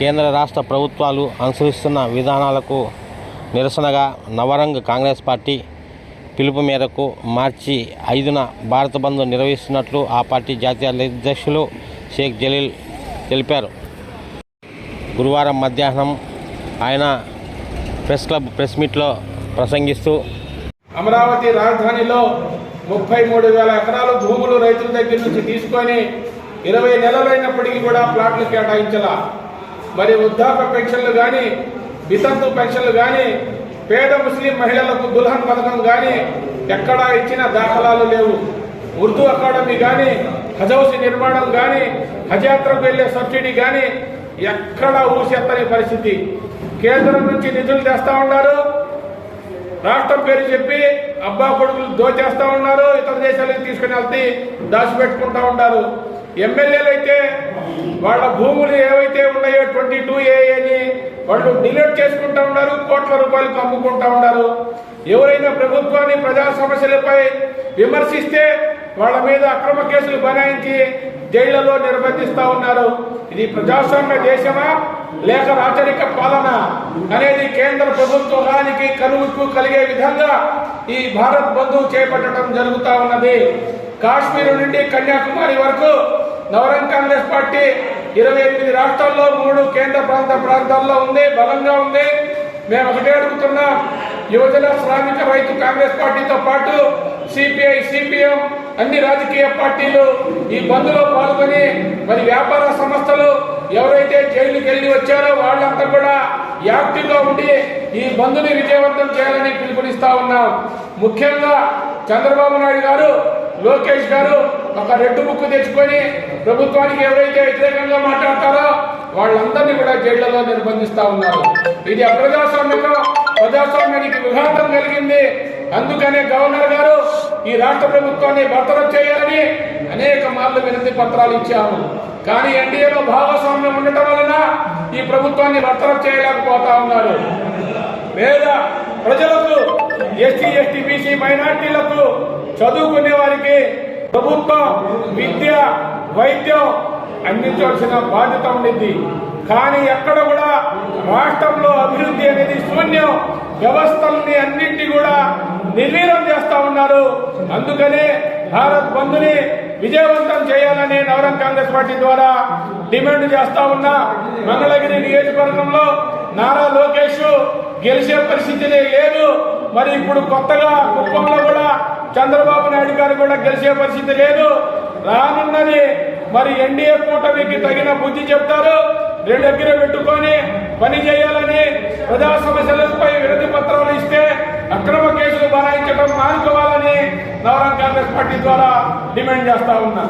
కేంద్ర రాష్ట్ర ప్రభుత్వాలు అనుసరిస్తున్న విధానాలకు నిరసనగా నవరంగ్ కాంగ్రెస్ పార్టీ పిలుపు మేరకు మార్చి ఐదున భారత బంద్ నిర్వహిస్తున్నట్లు ఆ పార్టీ జాతీయ అధ్యక్షులు షేక్ జలీల్ తెలిపారు. గురువారం మధ్యాహ్నం ఆయన ప్రెస్ క్లబ్ ప్రెస్ మీట్లో ప్రసంగిస్తూ అమరావతి రాజధానిలో ముప్పై మూడు వేల ఎకరాలు భూములు రైతుల దగ్గర నుంచి తీసుకొని ఇరవై నెలలైనప్పటికీ కూడా ప్లాట్లు కేటాయించాల. మరి వృద్ధాప్య పెన్షన్లు కానీ వితంతు పెన్షన్లు కానీ పేద ముస్లిం మహిళలకు దుల్హన్ పథకం కానీ ఎక్కడా ఇచ్చిన దాఖలాలు లేవు. ఉర్దూ అకాడమీ కానీ హజౌసి నిర్మాణం కానీ హజయాత్రకు వెళ్ళే సబ్సిడీ కానీ ఎక్కడా ఊసెత్తని పరిస్థితి. కేంద్రం నుంచి నిధులు తెస్తా ఉన్నారు. రాష్ట్రం పేరు చెప్పి అబ్బా కొడుకులు దోచేస్తా ఉన్నారు. ఇతర దేశాలకు తీసుకుని వెళ్తే దాచిపెట్టుకుంటా ఉంటారు ఎమ్మెల్యేలు అయితే వాళ్ళ భూములు ఏవైతే ఉన్నాయో వాళ్ళు డిలీట్ చేసుకుంటా ఉన్నారు కోట్ల రూపాయలకు కమ్ముకుంటా ఉన్నారు. ఎవరైనా ప్రభుత్వాన్ని ప్రజా సమస్యలపై విమర్శిస్తే వాళ్ళ మీద అక్రమ కేసులు బనాయించి జైళ్ళలో నిర్బంధిస్తా ఉన్నారు. ఇది ప్రజాస్వామ్య దేశమా లేక రాచరిక పాలన అనేది కేంద్ర ప్రభుత్వానికి కనువుకు కలిగే విధంగా ఈ భారత్ బంధు చేపట్టడం జరుగుతా ఉన్నది. కాశ్మీర్ నుండి కన్యాకుమారి వరకు నవరంగ్ కాంగ్రెస్ పార్టీ ఇరవై ఎనిమిది రాష్ట్రాల్లో మూడు కేంద్ర ప్రాంత ప్రాంతాల్లో ఉంది బలంగా ఉంది. మేము ఒకటే అడుగుతున్నా యువజన శ్రామిక రైతు కాంగ్రెస్ పార్టీతో పాటు సిపిఐ సిపిఎం అన్ని రాజకీయ పార్టీలు ఈ బంద్లో పాల్గొని మరి వ్యాపార సంస్థలు ఎవరైతే జైలుకి వెళ్ళి వచ్చారో వాళ్ళంతా కూడా యాక్టివ్గా ఉండి ఈ బంద్ని విజయవంతం చేయాలని పిలుపునిస్తా ఉన్నాం. ముఖ్యంగా చంద్రబాబు నాయుడు గారు లోకేష్ గారు ఒక రెడ్డు బుక్ తెచ్చుకొని ప్రభుత్వానికి ఎవరైతే వ్యతిరేకంగా మాట్లాడతారో వాళ్ళందరినీ కూడా జైళ్ళలో నిర్బంధిస్తా ఉన్నారు. ఇది అప్రజాస్వామ్యంలో ప్రజాస్వామ్యానికి విఘాతం కలిగింది. అందుకనే గవర్నర్ గారు ఈ రాష్ట్ర ప్రభుత్వాన్ని బర్తరఫ్ చేయాలని అనేక మార్లు వినతి పత్రాలు ఇచ్చాము. కానీ ఎన్డీఏలో భాగస్వామ్యం ఉండటం వలన ఈ ప్రభుత్వాన్ని బర్తరఫ్ చేయలేకపోతా ఉన్నారు. లేదా ప్రజలకు ఎస్టీ ఎస్టీ బీసీ మైనార్టీలకు చదువుకునే వారికి ప్రభుత్వం విద్య వైద్యం అందించవలసిన బాధ్యత ఉండింది కానీ ఎక్కడ కూడా రాష్ట్రంలో అభివృద్ధి అనేది శూన్యం. వ్యవస్థల్ని అన్నింటి కూడా నిర్వీర్యం చేస్తా ఉన్నారు. అందుకనే భారత్ బంధుని విజయవంతం చేయాలని నవరం కాంగ్రెస్ పార్టీ ద్వారా డిమాండ్ చేస్తా ఉన్నా మంగళగిరి నియోజకవర్గంలో నారా లోకేష్ గెలిచే పరిస్థితి లేదు. మరి ఇప్పుడు కొత్తగా కుప్పంలో కూడా చంద్రబాబు నాయుడు గారు కూడా గెలిచే పరిస్థితి లేదు. రానున్నది మరి ఎన్డీఏ కూటమికి తగిన బుద్ధి చెప్తారు. రెండు దగ్గర పెట్టుకొని పని చేయాలని ప్రజా సమస్యలపై విరతి పత్రాలు ఇస్తే అక్రమ కేసులు బనాయించడం మానుకోవాలని నవరం కాంగ్రెస్ పార్టీ ద్వారా డిమాండ్ చేస్తా ఉన్నా